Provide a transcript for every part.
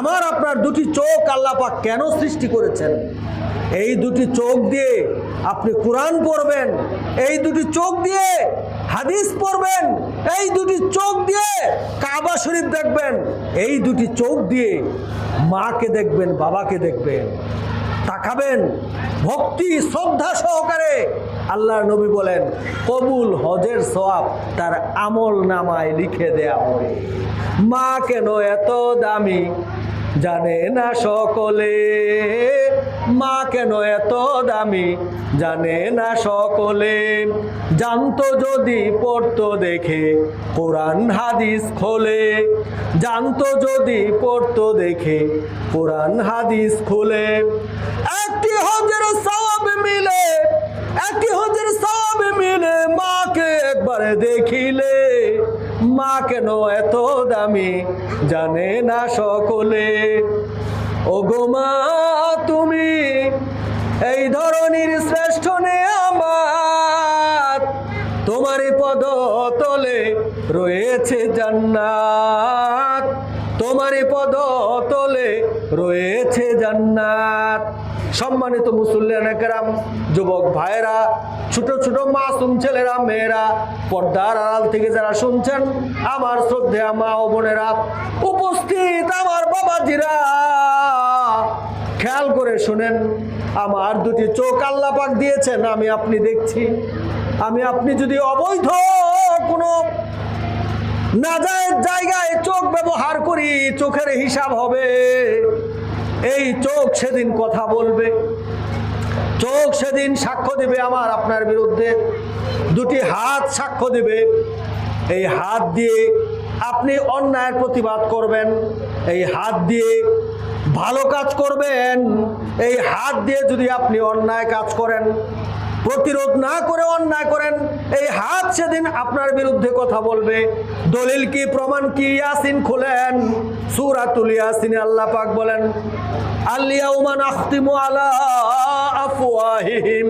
আমার আপনার দুটি চোখ আল্লাহ পাক কেন সৃষ্টি করেছেন? এই দুটি চোখ দিয়ে আপনি কোরআন পড়বেন, এই দুটি চোখ দিয়ে হাদিস পড়বেন, এই দুটি চোখ দিয়ে কাবা শরীফ দেখবেন, এই দুটি চোখ দিয়ে মাকে দেখবেন, বাবাকে দেখবেন, তাকাবেন, ভক্তি, শ্রদ্ধা সহকারে আল্লাহ নবী বলেন, কবুল হজের সওয়াব তার আমল নামায় লিখে দেয়া হবে। মা কেন এত দামি? জানে না সকলে, মা কেন এত দামি? জানে না সকলে, জানতো যদি পড়তো দেখে, কোরআন হাদিস খোলে। জানতো যদি পড়তো দেখে, কোরআন হাদিস খোলে। একটি হজের সব মিলে একটি হজের সব মিলে, মাকে একবারে দেখিলে। মা কেন এত দামি? জানে না সকলে। ও গো মা, তুমি এই ধরনের শ্রেষ্ঠ নে আমার তোমারই পদ তলে রয়েছে জান্নাত। তোমারই পদ তলে রয়েছে জান্নাত। সম্মানিত মুসল্লিয়ান একরাম, যুবক ভাইরা ছোট ছোট মাসুম ছেলেরা, মেয়েরা, পর্দার আড়াল থেকে যারা শুনছেন, আমার শ্রদ্ধা মা ও বোনেরা, উপস্থিত আমার বাবাজিরা। খেয়াল করে শুনেন, আমার দুটি চোখ আল্লাহ পাক দিয়েছেন, আমি আপনি দেখছি। আমি আপনি যদি অবৈধ কোনো নাজায়েজ জায়গায় চোখ ব্যবহার চোখের হিসাব হবে। এই চোখ সেদিন কথা বলবে। চোখ সেদিন সাক্ষ্য দিবে আমার আপনার বিরুদ্ধে। দুটি হাত সাক্ষ্য দিবে। এই হাত দিয়ে আপনি অন্যায়ের প্রতিবাদ করবেন। এই হাত দিয়ে ভালো কাজ করবেন। এই হাত দিয়ে যদি আপনি অন্যায় কাজ করেন প্রতিরোধ না করে, অন্যায় করেন, এই হাত সেদিন আপনার বিরুদ্ধে কথা বলবে। দলিল কি, প্রমাণ কি? ইয়াসিন খুলেন, সুরাতুল ইয়াসিন আল্লাহ পাক বলেন আলিয়াউমা নাখতিমু আলা আফওয়াহিহিম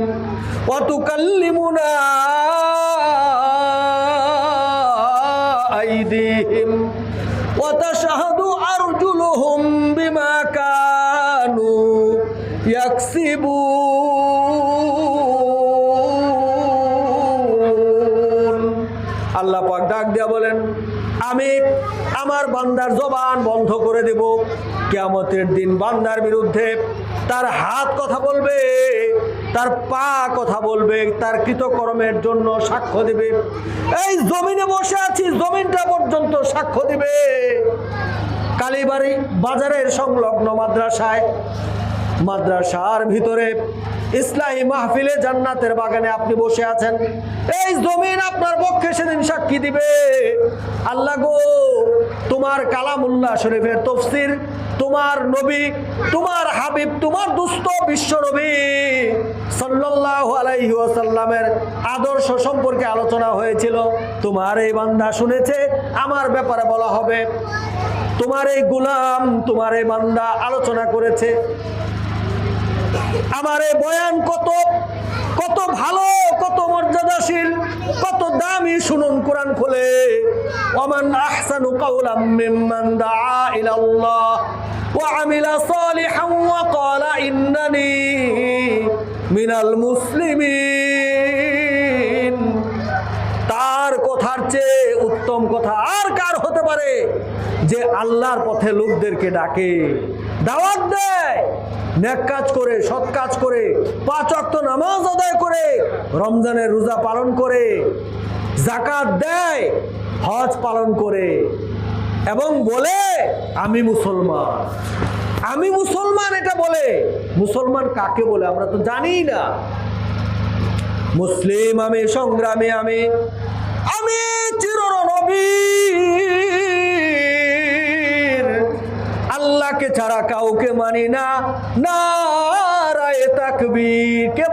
ওয়া তুকাল্লিমুনা আইদিহিম ওয়া তাশহাদু আরজুলুহুম বিমা কানু ইয়াকসিবুন। আল্লাহ পাক ডাক দিয়া বলেন, আমি আমার বান্দার জবান বন্ধ করে দেব। কেয়ামতের দিন বান্দার বিরুদ্ধে তার হাত কথা বলবে, তার পা কথা বলবে, তার কৃতকর্মের জন্য সাক্ষ্য দিবে। এই জমিনে বসে আছি, জমিনটা পর্যন্ত সাক্ষ্য দিবে। কালীবাড়ি বাজারের সংলগ্ন মাদ্রাসায়, মাদ্রাসার ভিতরে ইসলাহী মাহফিলে জান্নাতের বাগানে আপনি বসে আছেন। এই জমিন আপনার পক্ষে সাক্ষী দিবে? আল্লাহ গো, তোমার কালামুল্লাহ শরীফের তফসির, তোমার নবী, তোমার হাবিব, তোমার দুস্থ বিশ্ব নবী আলাইহি আদর্শ সম্পর্কে আলোচনা হয়েছিল। তোমার এই বান্দা শুনেছে, আমার ব্যাপারে বলা হবে। তোমার এই গুলাম, তোমার এই বান্দা আলোচনা করেছে। আমার এই বয়ান কত কোরআন খুলে, ওমান আহসানু কাওলাম মিম্মান দাআ ইলা আল্লাহ ওয়া আমিলা সালিহান ওয়া ক্বালা মিনাল মুসলিমিন। তার কথার চেয়ে উত্তম কথা আর কার হতে পারে? যে আল্লাহর পথে লোকদেরকে ডাকে, দাওয়াত দেয়, নেক কাজ করে, সৎ কাজ করে, পাঁচ অক্ত নামাজ আদায় করে, রমজানের রোজা পালন করে। জাকাত দেয়, হজ পালন করে এবং বলে, আমি মুসলমান। আমি মুসলমান, এটা বলে। মুসলমান কাকে বলে? আমরা তো জানি না। মুসলিম, আমি সংগ্রামে, আমি আমি চিরনবীর আল্লাহকে ছাড়া কাউকে মানি না। নারায়ে তাকবীর। কে